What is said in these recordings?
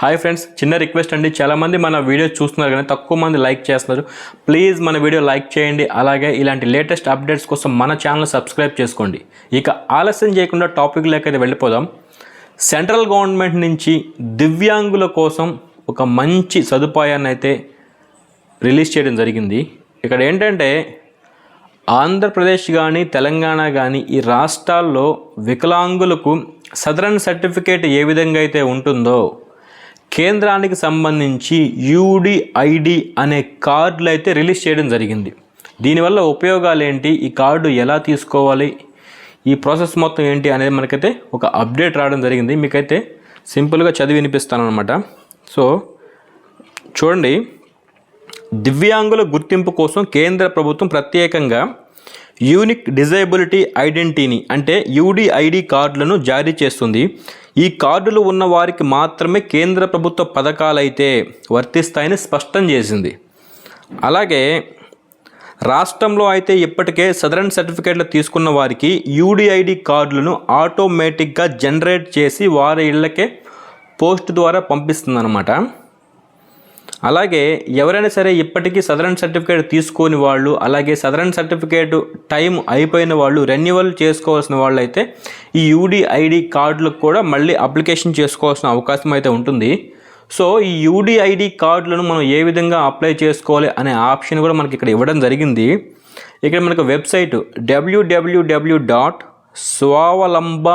Hi friends చిన్న request అండి. చాలామంది మన వీడియో చూస్తున్నారు కానీ తక్కువ మంది లైక్ చేస్తున్నారు. ప్లీజ్ మన వీడియో లైక్ చేయండి. అలాగే ఇలాంటి లేటెస్ట్ అప్డేట్స్ కోసం మన ఛానల్ సబ్స్క్రైబ్ చేసుకోండి. ఇక ఆలస్యం చేయకుండా టాపిక్ లేకైతే వెళ్ళిపోదాం. సెంట్రల్ గవర్నమెంట్ నుంచి దివ్యాంగుల కోసం ఒక మంచి సదుపాయాన్ని అయితే రిలీజ్ చేయడం జరిగింది. ఇక్కడ ఏంటంటే ఆంధ్రప్రదేశ్ కానీ తెలంగాణ కానీ ఈ రాష్ట్రాల్లో వికలాంగులకు సదరన్ సర్టిఫికేట్ ఏ విధంగా అయితే ఉంటుందో కేంద్రానికి సంబంధించి యూడిఐడి అనే కార్డులు అయితే రిలీజ్ చేయడం జరిగింది. దీనివల్ల ఉపయోగాలు ఏంటి ఈ కార్డు ఎలా తీసుకోవాలి? ఈ ప్రాసెస్ మొత్తం ఏంటి అనేది మనకైతే ఒక అప్డేట్ రావడం జరిగింది. మీకైతే సింపుల్గా చదివి వినిపిస్తాను అనమాట సో చూడండి. దివ్యాంగుల గుర్తింపు కోసం కేంద్ర ప్రభుత్వం ప్రత్యేకంగా యూనిక్ డిజైబిలిటీ ఐడెంటిటీని అంటే యూడిఐడి కార్డులను జారీ చేస్తుంది. ఈ కార్డులు ఉన్న వారికి మాత్రమే కేంద్ర ప్రభుత్వ పథకాలైతే వర్తిస్తాయని స్పష్టం చేసింది. అలాగే రాష్ట్రంలో అయితే ఇప్పటికే సదరన్ సర్టిఫికేట్లు తీసుకున్న వారికి యూడిఐడి కార్డులను ఆటోమేటిక్గా జనరేట్ చేసి వారి ఇళ్ళకే పోస్ట్ ద్వారా పంపిస్తుందన్నమాట. అలాగే ఎవరైనా సరే ఇప్పటికీ సదరన్ సర్టిఫికేట్ తీసుకోని వాళ్ళు అలాగే సదరన్ సర్టిఫికేట్ టైం అయిపోయిన వాళ్ళు రెన్యువల్ చేసుకోవాల్సిన వాళ్ళు అయితే ఈ యూడిఐడి కార్డులకు కూడా మళ్ళీ అప్లికేషన్ చేసుకోవాల్సిన అవకాశం అయితే ఉంటుంది. సో ఈ యూడిఐడి కార్డులను మనం ఏ విధంగా అప్లై చేసుకోవాలి అనే ఆప్షన్ కూడా మనకి ఇక్కడ ఇవ్వడం జరిగింది. ఇక్కడ మనకు website WWW dot Swavalamban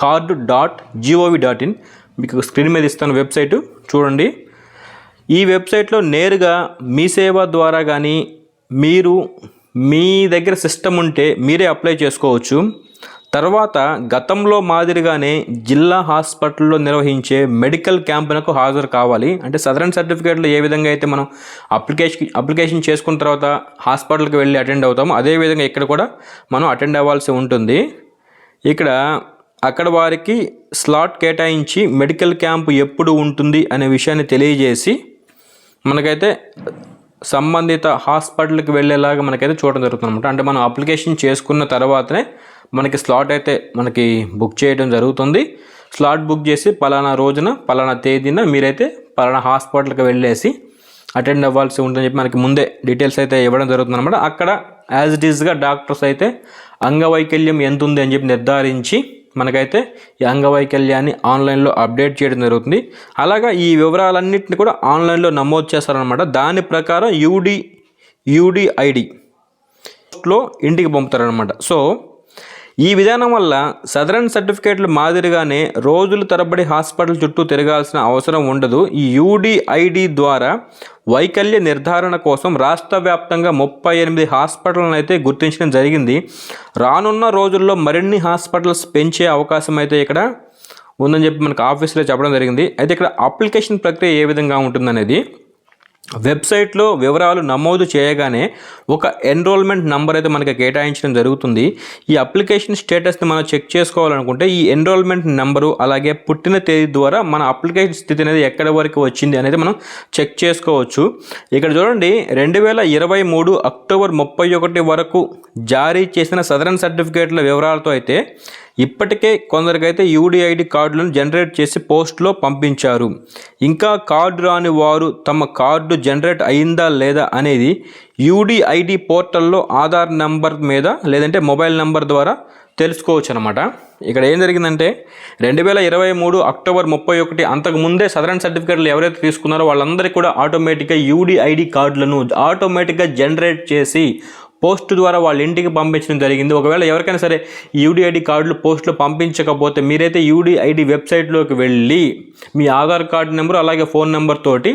card dot GOV dot in మీకు స్క్రీన్ మీద ఇస్తాను వెబ్సైటు చూడండి. ఈ వెబ్సైట్లో నేరుగా మీ సేవ ద్వారా కానీ మీరు మీ దగ్గర సిస్టమ్ ఉంటే మీరే అప్లై చేసుకోవచ్చు. తర్వాత గతంలో మాదిరిగానే జిల్లా హాస్పిటల్లో నిర్వహించే మెడికల్ క్యాంపునకు హాజరు కావాలి. అంటే సదరన్ సర్టిఫికేట్లో ఏ విధంగా అయితే మనం అప్లికేషన్ అప్లికేషన్ చేసుకున్న తర్వాత హాస్పిటల్కి వెళ్ళి అటెండ్ అవుతామో అదేవిధంగా ఇక్కడ కూడా మనం అటెండ్ అవ్వాల్సి ఉంటుంది. ఇక్కడ అక్కడ వారికి స్లాట్ కేటాయించి మెడికల్ క్యాంపు ఎప్పుడు ఉంటుంది అనే విషయాన్ని తెలియజేసి మనకైతే సంబంధిత హాస్పిటల్కి వెళ్ళేలాగా మనకైతే చూడడం జరుగుతుంది అనమాట అంటే మనం అప్లికేషన్ చేసుకున్న తర్వాతనే మనకి స్లాట్ అయితే మనకి బుక్ చేయడం జరుగుతుంది. స్లాట్ బుక్ చేసి పలానా రోజున పలానా తేదీన మీరైతే పలానా హాస్పిటల్కి వెళ్ళేసి అటెండ్ అవ్వాల్సి ఉంటుందని చెప్పి మనకి ముందే డీటెయిల్స్ అయితే ఇవ్వడం జరుగుతుంది అనమాట అక్కడ యాజ్ ఇట్ ఈస్గా డాక్టర్స్ అయితే అంగవైకల్యం ఎంత ఉంది అని చెప్పి నిర్ధారించి మనకైతే ఈ అంగవైకల్యాన్ని ఆన్లైన్లో అప్డేట్ చేయడం జరుగుతుంది. అలాగా ఈ వివరాలన్నింటిని కూడా ఆన్లైన్లో నమోదు చేస్తారనమాట దాని ప్రకారం యూడి యూడిఐడి లో ఇంటికి పంపుతారనమాట సో ఈ విధానం వల్ల సదరన్ సర్టిఫికేట్లు మాదిరిగానే రోజుల తరబడి హాస్పిటల్ చుట్టూ తిరగాల్సిన అవసరం ఉండదు. ఈ యూడిఐడి ద్వారా వైకల్య నిర్ధారణ కోసం రాష్ట్ర వ్యాప్తంగా ముప్పై ఎనిమిది హాస్పిటల్ను అయితే గుర్తించడం జరిగింది. రానున్న రోజుల్లో మరిన్ని హాస్పిటల్స్ పెంచే అవకాశం అయితే ఇక్కడ ఉందని చెప్పి మనకు ఆఫీస్లో చెప్పడం జరిగింది. అయితే ఇక్కడ అప్లికేషన్ ప్రక్రియ ఏ విధంగా ఉంటుందనేది వెబ్సైట్లో వివరాలు నమోదు చేయగానే ఒక ఎన్రోల్మెంట్ నంబర్ అయితే మనకి కేటాయించడం జరుగుతుంది. ఈ అప్లికేషన్ స్టేటస్ని మనం చెక్ చేసుకోవాలనుకుంటే ఈ ఎన్రోల్మెంట్ నెంబరు అలాగే పుట్టిన తేదీ ద్వారా మన అప్లికేషన్ స్థితి అనేది ఎక్కడి వరకు వచ్చింది అనేది మనం చెక్ చేసుకోవచ్చు. ఇక్కడ చూడండి రెండు వేల ఇరవై మూడు అక్టోబర్ ముప్పై ఒకటి వరకు జారీ చేసిన సదరన్ సర్టిఫికేట్ల వివరాలతో అయితే ఇప్పటికే కొందరికైతే యూడిఐడి కార్డులను జనరేట్ చేసి పోస్ట్లో పంపించారు. ఇంకా కార్డు రాని వారు తమ కార్డు జనరేట్ అయిందా లేదా అనేది యూడిఐడి పోర్టల్లో ఆధార్ నెంబర్ మీద లేదంటే మొబైల్ నెంబర్ ద్వారా తెలుసుకోవచ్చు అనమాట ఇక్కడ ఏం జరిగిందంటే రెండు వేల ఇరవై మూడు అక్టోబర్ ముప్పై ఒకటి అంతకు ముందే సదరన్ సర్టిఫికేట్లు ఎవరైతే తీసుకున్నారో వాళ్ళందరికీ కూడా ఆటోమేటిక్గా యూడిఐడి కార్డులను ఆటోమేటిక్గా జనరేట్ చేసి పోస్ట్ ద్వారా వాళ్ళ ఇంటికి పంపించడం జరిగింది. ఒకవేళ ఎవరికైనా సరే యూడిఐడి కార్డులు పోస్ట్లో పంపించకపోతే మీరైతే యూడిఐడి వెబ్సైట్లోకి వెళ్ళి మీ ఆధార్ కార్డు నెంబర్ అలాగే ఫోన్ నెంబర్ తోటి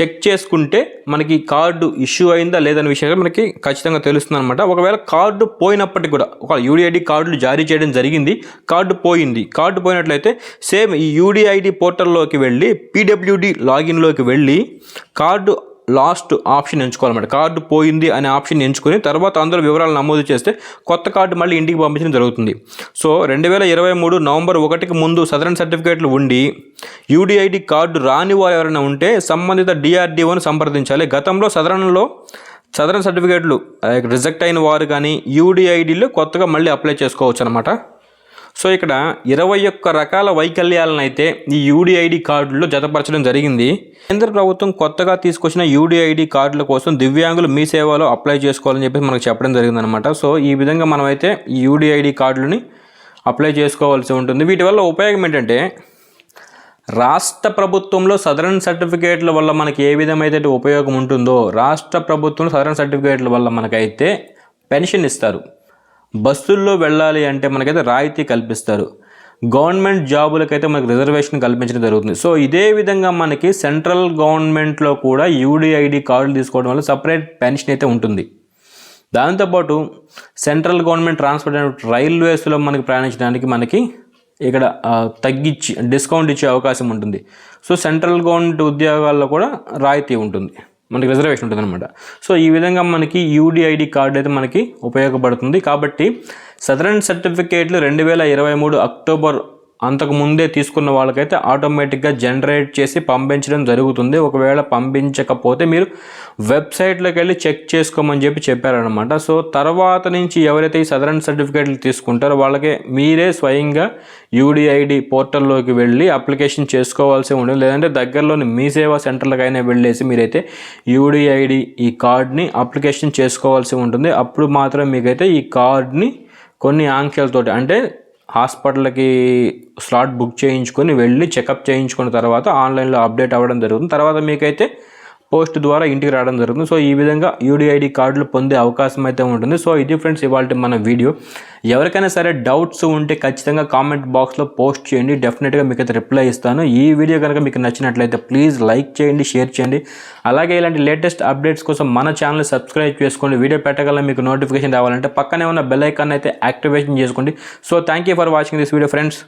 చెక్ చేసుకుంటే మనకి కార్డు ఇష్యూ అయిందా లేదనే విషయం మనకి ఖచ్చితంగా తెలుస్తుంది అనమాట ఒకవేళ కార్డు పోయినప్పటికీ కూడా ఒక యూడిఐడి కార్డులు జారీ చేయడం జరిగింది కార్డు పోయింది. కార్డు పోయినట్లయితే సేమ్ ఈ యూడిఐడి పోర్టల్లోకి వెళ్ళి పీడబ్ల్యూడి లాగిన్లోకి వెళ్ళి కార్డు లాస్ట్ ఆప్షన్ ఎంచుకోవాలన్నమాట. కార్డు పోయింది అనే ఆప్షన్ ఎంచుకొని తర్వాత అందులో వివరాలు నమోదు చేస్తే కొత్త కార్డు మళ్ళీ ఇంటికి పంపించడం జరుగుతుంది. సో రెండు వేల ఇరవై మూడు నవంబర్ ఒకటికి ముందు సదరన్ సర్టిఫికేట్లు ఉండి యూడిఐడి కార్డు రాని వారు ఎవరైనా ఉంటే సంబంధిత డిఆర్డిఓను సంప్రదించాలి. గతంలో సదరన్లో సదరన్ సర్టిఫికేట్లు రిజెక్ట్ అయిన వారు కానీ యూడిఐడిలో కొత్తగా మళ్ళీ అప్లై చేసుకోవచ్చు అనమాట సో ఇక్కడ ఇరవై ఒక్క రకాల వైకల్యాలను అయితే ఈ యూడిఐడి కార్డుల్లో జతపరచడం జరిగింది. కేంద్ర ప్రభుత్వం కొత్తగా తీసుకొచ్చిన యూడిఐడి కార్డుల కోసం దివ్యాంగులు మీ సేవలో అప్లై చేసుకోవాలని చెప్పి మనకు చెప్పడం జరిగిందనమాట సో ఈ విధంగా మనమైతే ఈ యూడిఐడి కార్డులని అప్లై చేసుకోవాల్సి ఉంటుంది. వీటి వల్ల ఉపయోగం ఏంటంటే రాష్ట్ర ప్రభుత్వంలో సదరన్ సర్టిఫికేట్ల వల్ల మనకి ఏ విధమైతే ఉపయోగం ఉంటుందో రాష్ట్ర ప్రభుత్వంలో సదరన్ సర్టిఫికేట్ల వల్ల మనకైతే పెన్షన్ ఇస్తారు. బస్సుల్లో వెళ్ళాలి అంటే మనకైతే రాయితీ కల్పిస్తారు. గవర్నమెంట్ జాబులకైతే మనకి రిజర్వేషన్ కల్పించడం జరుగుతుంది. సో ఇదే విధంగా మనకి సెంట్రల్ గవర్నమెంట్లో కూడా యూడిఐడి కార్డులు తీసుకోవడం వల్ల సపరేట్ పెన్షన్ అయితే ఉంటుంది. దాంతోపాటు సెంట్రల్ గవర్నమెంట్ ట్రాన్స్పోర్ట్ రైల్వేస్లో మనకి ప్రయాణించడానికి మనకి ఇక్కడ తగ్గించి డిస్కౌంట్ ఇచ్చే అవకాశం ఉంటుంది. సో సెంట్రల్ గవర్నమెంట్ ఉద్యోగాల్లో కూడా రాయితీ ఉంటుంది. మనకి రిజర్వేషన్ ఉంటుంది అనమాట సో ఈ విధంగా మనకి యూడిఐడి కార్డు అయితే మనకి ఉపయోగపడుతుంది. కాబట్టి సదరన్ సర్టిఫికేట్లు రెండు వేల ఇరవై మూడు అక్టోబర్ అంతకు ముందే తీసుకున్న వాళ్ళకైతే ఆటోమేటిక్గా జనరేట్ చేసి పంపించడం జరుగుతుంది. ఒకవేళ పంపించకపోతే మీరు వెబ్సైట్లోకి వెళ్ళి చెక్ చేసుకోమని చెప్పి చెప్పారనమాట సో తర్వాత నుంచి ఎవరైతే ఈ సదరన్ సర్టిఫికేట్లు తీసుకుంటారో వాళ్ళకి మీరే స్వయంగా యూడిఐడి పోర్టల్లోకి వెళ్ళి అప్లికేషన్ చేసుకోవాల్సి ఉంటుంది. లేదంటే దగ్గరలోని మీ సేవా సెంటర్లకైనా వెళ్ళేసి మీరైతే యూడిఐడి ఈ కార్డ్ని అప్లికేషన్ చేసుకోవాల్సి ఉంటుంది. అప్పుడు మాత్రం మీకైతే ఈ కార్డ్ని కొన్ని ఆంక్షలతోటి అంటే హాస్పిటల్కి స్లాట్ బుక్ చేయించుకొని వెళ్ళి చెకప్ చేయించుకున్న తర్వాత ఆన్లైన్లో అప్డేట్ అవ్వడం జరుగుతుంది. తర్వాత మీకైతే పోస్ట్ ద్వారా ఇంటికి రావడం జరుగుతుంది. సో ఈ విధంగా యూడిఐడి కార్డులు పొందే అవకాశం అయితే ఉంటుంది. సో ఇది ఫ్రెండ్స్ ఇవాళ మన వీడియో. ఎవరికైనా సరే డౌట్స్ ఉంటే ఖచ్చితంగా కామెంట్ బాక్స్లో పోస్ట్ చేయండి. డెఫినెట్గా మీకు అయితే రిప్లై ఇస్తాను. ఈ వీడియో కనుక మీకు నచ్చినట్లయితే ప్లీజ్ లైక్ చేయండి షేర్ చేయండి. అలాగే ఇలాంటి లేటెస్ట్ అప్డేట్స్ కోసం మన ఛానల్ సబ్స్క్రైబ్ చేసుకోండి. వీడియో పెట్టగల మీకు నోటిఫికేషన్ రావాలంటే పక్కనే ఉన్న బెల్ ఐకాన్ అయితే యాక్టివేషన్ చేసుకోండి. So thank you for watching this video friends